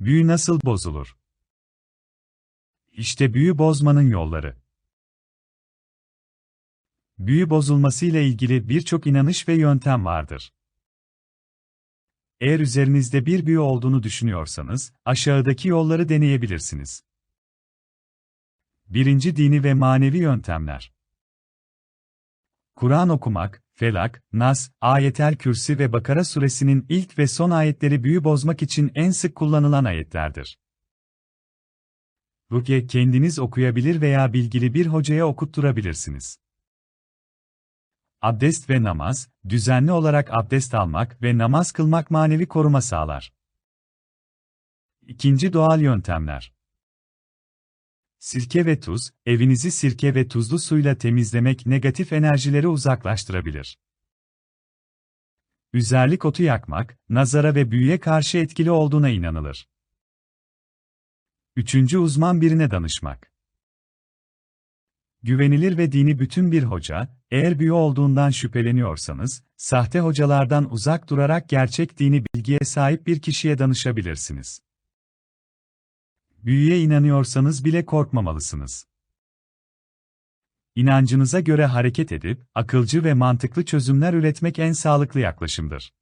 Büyü nasıl bozulur? İşte büyü bozmanın yolları. Büyü bozulmasıyla ilgili birçok inanış ve yöntem vardır. Eğer üzerinizde bir büyü olduğunu düşünüyorsanız, aşağıdaki yolları deneyebilirsiniz. Birinci dini ve manevi yöntemler. Kur'an okumak, Felak, Nas, Ayetel Kürsi ve Bakara suresinin ilk ve son ayetleri büyü bozmak için en sık kullanılan ayetlerdir. Rukiye kendiniz okuyabilir veya bilgili bir hocaya okutturabilirsiniz. Abdest ve namaz, düzenli olarak abdest almak ve namaz kılmak manevi koruma sağlar. İkinci doğal yöntemler. Sirke ve tuz, evinizi sirke ve tuzlu suyla temizlemek negatif enerjileri uzaklaştırabilir. Üzerlik otu yakmak, nazara ve büyüye karşı etkili olduğuna inanılır. Üçüncü uzman birine danışmak. Güvenilir ve dini bütün bir hoca, eğer büyü olduğundan şüpheleniyorsanız, sahte hocalardan uzak durarak gerçek dini bilgiye sahip bir kişiye danışabilirsiniz. Büyüye inanıyorsanız bile korkmamalısınız. İnancınıza göre hareket edip, akılcı ve mantıklı çözümler üretmek en sağlıklı yaklaşımdır.